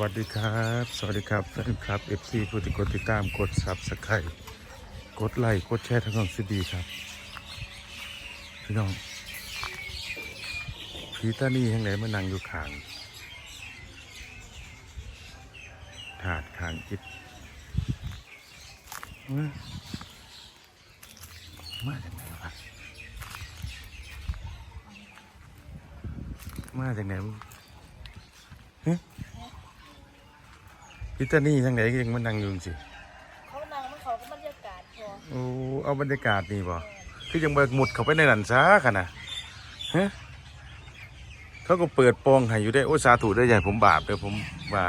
วัสดีครับ สวัสดีครับแฟนคลับ FC ผู้ที่กดติดตามกดซับสไครต์กดไลค์กดแชร์ทั้งสองสิดีครับพี่น้องพีตานี่ยังไงมานั่งอยู่ข้างถาดข้างจิตมาจากไหนวะมาจากไหนวะ พิตานี่ทั้งไหนก็ยังมานั่งอยู่สิ เขานั่งมันเขาก็บรรยากาศพอโอ้ เอาบรรยากาศนี่บ่คือยังมาหมุดเข้าไปในนันซาขนาดฮะเขาก็เปิดโปองให้อยู่ได้โอ้สาธุได้ใหญ่ผมบาปเด้อผมว่า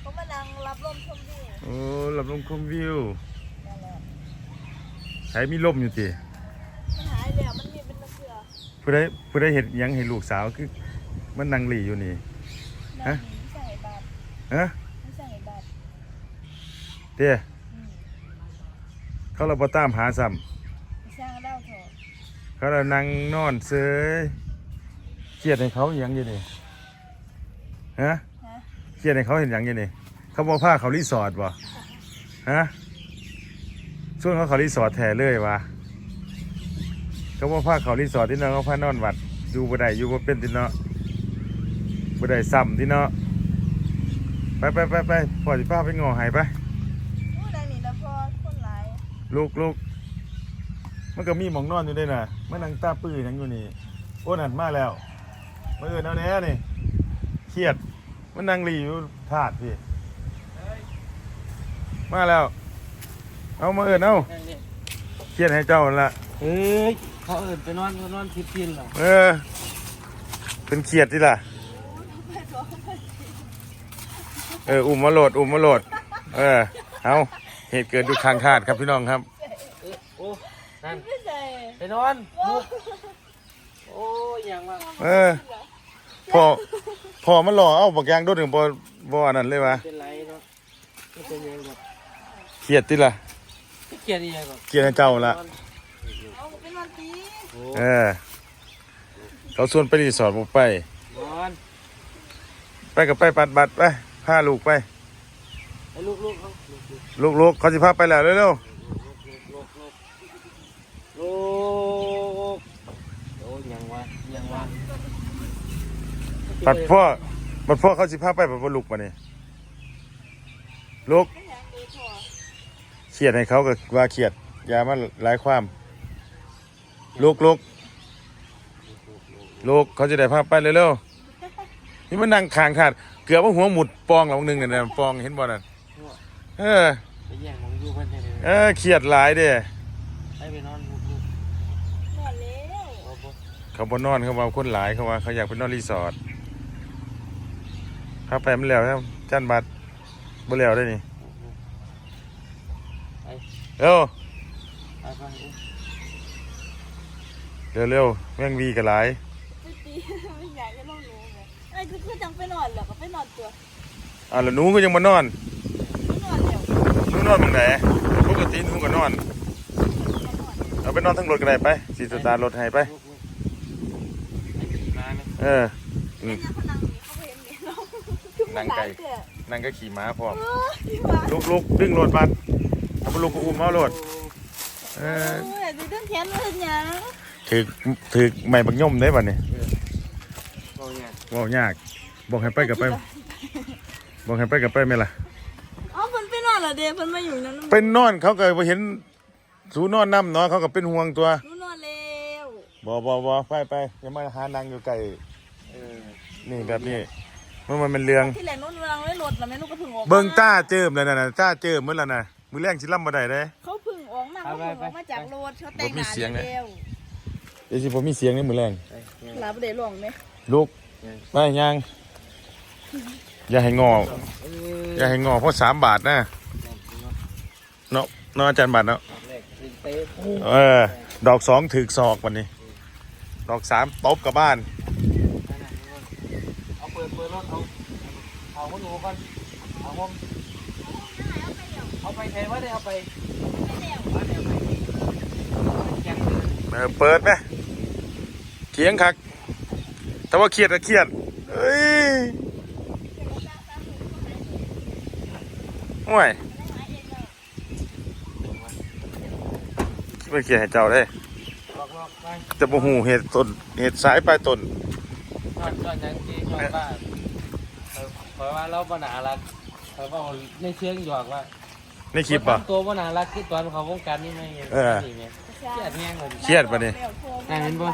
เขามานั่งรับลมชมวิวโอ้หลับลมคมวิวนั่นแหละใช้มีลมอยู่ติมันหายแล้วมันมีเป็นตะเกียบผู้ใดผู้ใดเห็นยังเห็นลูกสาวคือมันนั่งหลีอยู่นี่นั่ฮะงไม่ใช่บาทฮะไม่ใช่บาท เด้อืมเขาเราบ่ตามหาซ้ไม่สร้างเล่าเถอะำเขาเรานั่งนอนเซยเครียดให้เขาอหยังอยู่นี่ฮะฮะเครียดให้เขาเห็นอย่างอยังนี่เขาบอกพาเขารีสอร์ทบ่ฮะช่วงเขาเขารีสอร์ทแท้เลยวะเขาบอกพาเขารีสอร์ทที่เนาะเขาพานอนวัดอยู่บ่ได้อยู่บ่เป็นที่เนาะบ่ได้ซ้ำที่เนาะไปไปไปไปพ่อสิพาไปงอใหายไป โอ้ดังนี่แล้วพอคนหลาย ลูกลูกมันก็มีหมองนอนอยู่ด้วยน่ะมันนั่งตาปื้อหยังอยู่นี่โอ้นั่นมาแล้วมาเอินเอาแน่นี่เครียด มันนั่งรีอยู่ถาดพี่มาแล้ว เอามาเอินเอานั่นนี่เครียดให้เจ้านั่นละเอ้ยเขาเอินไปนอนเขานอนทิพย์พินเหรอเออ เป็นเครียดที่ล่ะเออ อุ้มมาโหลด อุ้มมาโหลด เออ เอา เหตุเกิดอยู่ข้างคาดครับพี่น้องครับเอ้ยโอ้นั่นไม่ใช่ไปนอนลุกโอ้ยยังวะเออพอพอมันหล่อเอาบักยางโดดถึงบ่บ่อันนั้นเลยวะเป็นไรเนาะไม่เป็นยังหรอกเครียดที่ล่ะไม่เกลียดยังหรอกเครียดให้เจ้าละนอนเอาเป็นวันตีโอ้เออเขาส่วนไปรีสอร์ทบ่ไปนอนไปกับไปปัดบัตรไปพาลูกไปไอ้ ลูกลูกเขาลูกลูกลูกลูกเขาสิพาไปแล้วเร็วลูกลูกลูกลูกลูกโอ้ยยังวะยังวะๆปัดพ่อปัดพ่อเขาสิพาไปปัดพ่อลูกมานี่ลูกไม่ยังดีพอเครียดให้เขาก็ว่าเครียดอย่ามาหลายความ ลูกลูกลูกเขาจะได้พาไปเร็วๆนี่มันนั่งคางขาดเกือบว่าหัวหมุดปองหลังหนึ่งเนี่ยนะปองเห็นบ่นั่น เออไปแย่งของอยู่เพิ่นให้เลยเออเครียดหลายเด้ให้ไปนอนลูกลูกนอนแล้วโอ้โหเขาบ่นอนเขาว่าคนหลายเขาว่าเขาอยากไปนอนรีสอร์ทพาไปมันแล้วครับจันบัตรบ่แล้วได้นี่ไปเร็วไปไปเร็วเร็วแม่งวีกันหลายไปตีไม่อยากจะลงหนูไงไอ้คือคือจังไปนอนเหรอก็ไปนอนตัวอ่าแล้วหนูก็ยังมานอน ไปนอนแล้ว ห นูนอนตรงไหนปกติหนูก็นอน เอาไปนอนทั้งรถก็ได้ไปสีสตาร์ทรถให้ไปลูกลูกไอ้ขี่ม้าไหมเอออืมเนี่ยเขานั่งนี่เขาเห็นนี่เราคือนั่งไกลหายเด้อนั่งก็ขี่ม้าพร้อมเออที่ว่าลุกลุกดึงรถบัสเอาไปลุกก็อุ้มเอารถเออโอ้ยดิเต้นแขนเลยยังถือถือไม่บักย่อมได้บัดนี่โอ้ยเนี่ยเว้ายากบอกให้ไปกับไปบอกให้ไปกับไปไหมล่ะอ๋อ เพิ่นไปนอนเหรอเด้เพิ่นมาอยู่นั่นเป็นนอนเขาก็บ่เห็นสูนอนน้ำเนาะเขาก็เป็นห่วงตัวหนูนอนแล้วบ่บ่บ่ไปไปอย่ามาหานางอยู่ไกลเออนี่แบบนี้มันมันเป็นเรื่อง ที่แหลหนูนอนไว้รถแล้วแม่หนูก็เพึ่งออกมเบิ่งต้าเจิมแล้วน่ะต้าเจิมมื้อละน่ะมื้อแรงสิล่ำบ่ได้เด้ เขาเพึ่งออกมาเขาเพึ่งออกมาจากรถเขาแต่งบ่มีงานเสียงเลยแล้วเดี๋ยวสิบ่มีเสียงในมื้อแรงไปเนี่ยหลับได้ร้องไหมลุกไปยังอย่าให้งอเออย่าให้งอเพราะสามบาทนะ เนาะเนาะอาจารย์บาทเนาะแรกเตะเออ ดอกสองถือศอกวันนี้ ดอกสามตบกลับบ้านเอาเปิดเปิดรถเอาเอาคนหนูก่อนเอาผมเอาไปใครว่าได้เอาไปเอาเดี๋ยวไปแข่งเลยเออเปิดไหมเขียงคัก แต่ว่าเครียดอะเครียดเอ้ยโอ้ย ไม่เขียนให้เจ้าได้บอกบอกไปจะบ่ฮู้เหตุต้นเหตุสายปลายต้นนอนนอนยังจีนอนบ้านเพราะว่าเราปัญหารักเพราะว่าในเชิงหยอกว่าในคลิปป่ะตัวปัญหารักคือตอนเขาวงการนี่ไม่เห็นเออนี่ไงเครียดแห้งเลยเครียดปะนี่อะเห็นปะ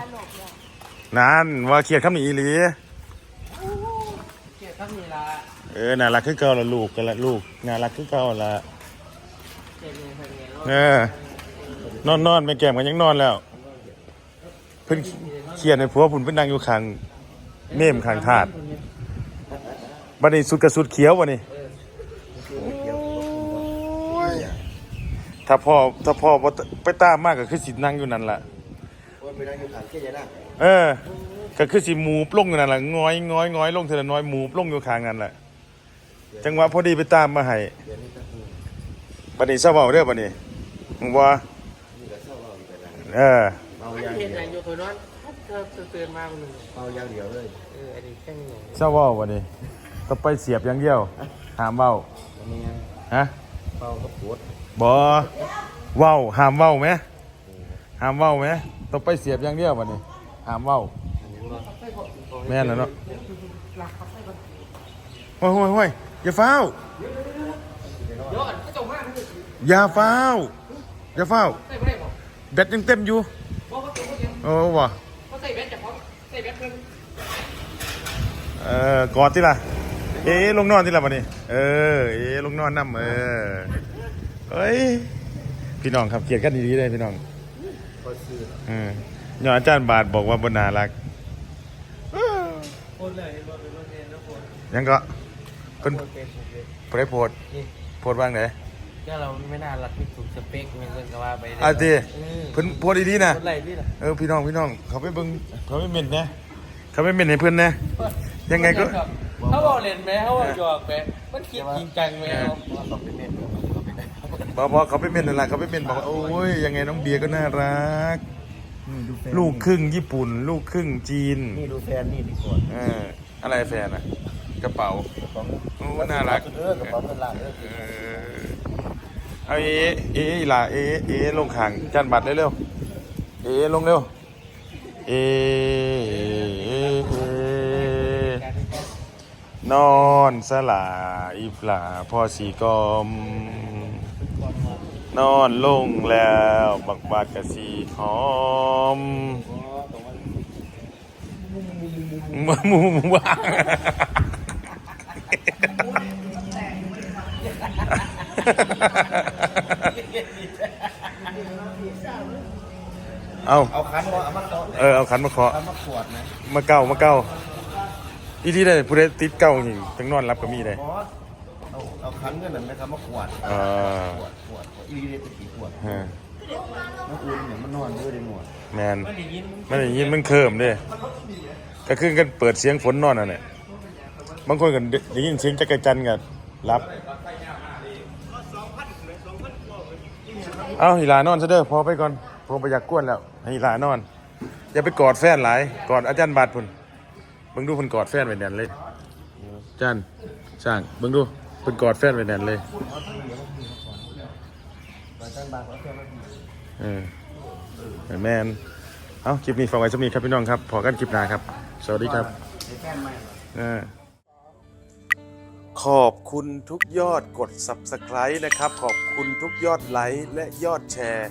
นั่นว่าเครียดคำนี้อีหลีเครียดทั้งนี้ละเออน่ารักคือเก่าละลูกกันละลูกน่ารักคือเก่าละเครียดเนี่ยเพิ่นเนี่ยเออ นอนนอนไม่แก้มกันยังนอนแล้ว เพิ่นเครียดในผัวพุ่นเพิ่นนั่งอยู่ข้างเมมข้างถาดบัดนี้สุดกระสุดเขียวบ่นี่ถ้าพ่อถ้าพ่อไปตามมากก็คือสินั่งอยู่นั่นล่ะเออ ก็คือสิหมูปลงอยู่นั่นแหละง้อยง้อยง้อยลงเทละน้อยหมูปลงอยู่ข้างนั่นแหละจังหวะพอดีไปตามมาให้บัดนี้เศร้าเบาเด้อบัดนี้ว่านี่ว้า เอาอีกแล้วเออเมามันอย่างเห็เดีนยวอย่างอยู่คนนั้นเธอเตือนมาคนหนึ่งเมาอย่างเดียวเลยเอออันนี้แค่นี้เศร้าเบาบัดนี้ต้องไปเสียบอย่างเดียวห้ามเว้าวันนี้ฮะเมาก็ปวดบ่เว้าห้ามเว้าไหมห้ามเว้าไหมต้องไปเสียบอย่างเดียวบัดนี้ห้ามเว้าแม่นแล้วเนาะโอ้ยโอ้ยโอ้ยอย่าฟ้าวยอดก็จบมากอย่าฟ้าวอย่าฟ้าว ใส่ไม่ได้บอก แบตยังเต็มอยู่บอกเขาตัวเขาเองโอ้ว่ะเขาใส่แบตจากเขาใส่แบตเพิ่มเออกอดที่ล่ะเอ๊ะลงนอนที่ล่ะวันนี้ เออ เอ๊ะลงนอนน้ำเออเฮ้ยพี่น้องครับเกลียดกันดีๆเลยพี่น้องก็ซื้อเออย้อนอาจารย์บาทบอกว่าบนนารักคนเลยรถเป็นรถเองนะคนยังก็เพิ่นคนเป็นคนเป็นเพิ่นได้โพสต์นี่โพสต์ว่างไหน ก็เราไม่น่ารักไม่ถูกสเปคมันก็ว่าไปอะติเออเพิ่นโพสต์ดีๆนะคนไรนี่ล่ะเออพี่น้องพี่น้องเขาไปเบิ่งเขาไปเม่นนะเขาไปเม่นให้เพื่อนนะ ยังไงก็ เขาบอกเล่นไหมเขาบอกหยอกไหมมันคิดจริงจังไหมเอาว่าต้องไปเม่นต้องไปได้บอกบอกเขาไปเม่นนั่นแหละเขาไปเม่นบอกว่าโอ้ยยังไงน้องเบียร์ก็น่ารัก นี่ดูแฟนลูกครึ่งญี่ปุ่น ลูกครึ่งจีนนี่ดูแฟนนี่ดีกว่าเอออะไรแฟนอะกระเป๋ากระเป๋าโอ้น่ารัก เออกระเป๋าเงินล้านเออ เออ เอาเอเออีหล่าเอเอลงขางจานบัตรเร็วๆเอลงเร็วเอเอเอเอนอนสลาอีปลาพ่อสีกอม นอนลงแล้ว บักบาดกะสีหอมมูมูมูว่า เอาเอาคันมาเอามาต่อเออเอาขันมาเคาะเอามาขวดนะมาเก้ามาเก้าอีที่ได้ผู้ใดติดเก้าหิงทั้งนอนรับก็มีได้บอสเอาเอาคันเงินนั่นไหมครับมาขวดอ่าขวดขวดอีวีเดตกี่ขวดฮะน้ำอุ่นเนี่ยมันนอนด้วยในหมวดแมนมันอย่างนี้มันอย่างนี้มันเคิมเด้ก็คือกันเปิดเสียงฝนนอนอะเนี่ยบางคนก็ได้ยินเสียงจักรจันทร์กันรับ เอาหิลานอนซะเด้อพอไปก่อน ผมไปอยากกวนแล้ว ให้หลานอน อย่าไปกอดแฟนหลาย กอดอาจารย์บาดพุ่นเบิ่งดูเพิ่นกอดแฟนไว้แน่นเลยอาจารย์สร้างเบิ่งดูเพิ่นกอดแฟนไว้แน่นเลยเขาแค่มาดีเออแมนเอาคลิปนี้ฝากไว้สมีครับพี่น้องครับพอกันคลิปหน้าครับ สวัสดีครับเออขอบคุณทุกยอดกด Subscribe นะครับ ขอบคุณทุกยอดไลค์และยอดแชร์